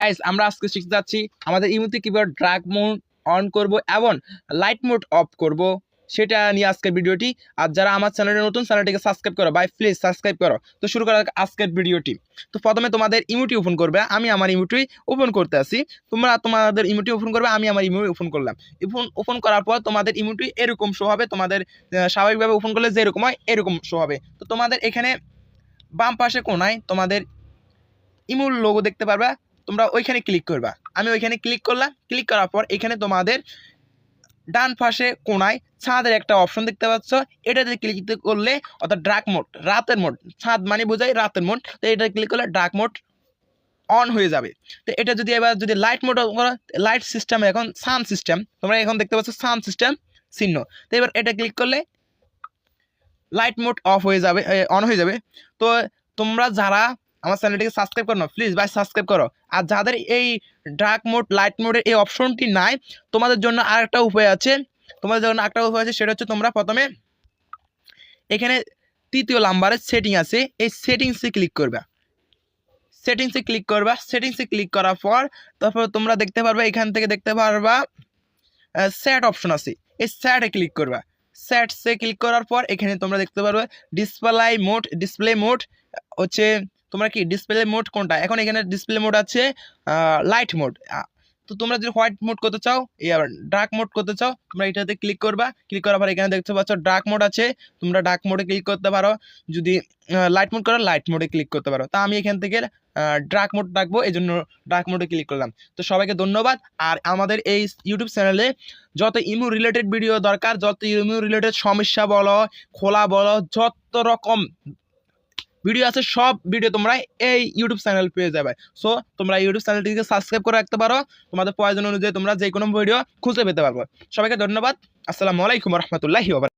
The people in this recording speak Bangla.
গাইস আমরা আজকে শিখতে যাচ্ছি আমাদের ইমুতে কীভাবে ড্রাগ মোড অন করব এবং লাইট মোড অফ করব। সেটা নিয়ে আজকের ভিডিওটি। আর যারা আমার চ্যানেলে নতুন চ্যানেলটিকে সাবস্ক্রাইব করো। বাই প্লিজ সাবস্ক্রাইব করো। তো শুরু করা আজকের ভিডিওটি। তো প্রথমে তোমাদের ইমুটি ওপেন করবে। আমি আমার ইমুটি ওপেন করতে আসি তোমরা তোমাদের ইমুটি ওপেন করবে, আমি আমার ইমুটি ওপেন করলাম। ওপেন ওপেন করার পর তোমাদের ইমুটি এরকম শো হবে। তোমাদের স্বাভাবিকভাবে ওপেন করলে যেরকম হয়, এরকম শো হবে। তো তোমাদের এখানে বাম পাশে কোনায় তোমাদের ইমুর লোগো দেখতে পারবা। তোমরা ওইখানে ক্লিক করবা। আমি ওইখানে ক্লিক করলাম। ক্লিক করার পর এখানে তোমাদের ডান পাশে কোনায় ছাদের একটা অপশন দেখতে পাচ্ছ। এটাতে ক্লিক করলে অর্থাৎ ডার্ক মোড রাতের মোড ছাদ মানে বোঝায় রাতের মোড তো এটা ক্লিক করলে ডার্ক মোড অন হয়ে যাবে। তো এটা যদি এবার যদি লাইট মোড করো লাইট সিস্টেম এখন সান সিস্টেম তোমরা এখন দেখতে পাচ্ছ সান সিস্টেম চিহ্ন। তো এবার এটা ক্লিক করলে লাইট মোড অফ হয়ে যাবে অন হয়ে যাবে। তো তোমরা যারা আমার চ্যানেলটিকে সাবস্ক্রাইব করো না প্লিজ ভাই সাবস্ক্রাইব করো। আর যাদের এই ডার্ক মোড লাইট মোডের এই অপশনটি নাই, তোমাদের জন্য আরেকটা উপায় আছে। তোমাদের জন্য একটা উপায় আছে, সেটা হচ্ছে তোমরা প্রথমে এখানে তৃতীয় নাম্বারের সেটিং আছে, এই সেটিংসে ক্লিক করবা। সেটিংসে ক্লিক করবা সেটিংসে ক্লিক করার পর, তারপর তোমরা দেখতে পারবা, এখান থেকে দেখতে পারবা স্যাট অপশন আছে। এই স্যাটে ক্লিক করবা। স্যাটসে ক্লিক করার পর, এখানে তোমরা দেখতে পারবে ডিসপ্লাই মোড ডিসপ্লে মোড হচ্ছে তোমরা কি ডিসপ্লে মোড কোনটা? এখন এখানে ডিসপ্লে মোড আছে লাইট মোড তো তোমরা যদি হোয়াইট মোড করতে চাও ডার্ক মোড করতে চাও, তোমরা এটাতে ক্লিক করবা। ক্লিক করার পর এখানে দেখতে পাচ্ছ ডার্ক মোড আছে, তোমরা ডার্ক মোডে ক্লিক করতে পারো। যদি লাইট মোড করো লাইট মোডে ক্লিক করতে পারো। তা আমি এখান থেকে ডার্ক মোড রাখব এই জন্য ডার্ক মোডে ক্লিক করলাম। তো সবাইকে ধন্যবাদ। আর আমাদের এই ইউটিউব চ্যানেলে যত ইমু রিলেটেড ভিডিও দরকার, যত ইমু রিলেটেড সমস্যা বলো, খোলা বলো, যত রকম ভিডিও আছে, সব ভিডিও তোমরা এই ইউটিউব চ্যানেল পেয়ে যাবে। সো তোমরা ইউটিউব চ্যানেলটিকে সাবস্ক্রাইব করে রাখতে পারো। তোমাদের প্রয়োজন অনুযায়ী তোমরা যে কোনো ভিডিও খুঁজে পেতে পারব। সবাইকে ধন্যবাদ। আসসালামু আলাইকুম রহমতুল্লাহি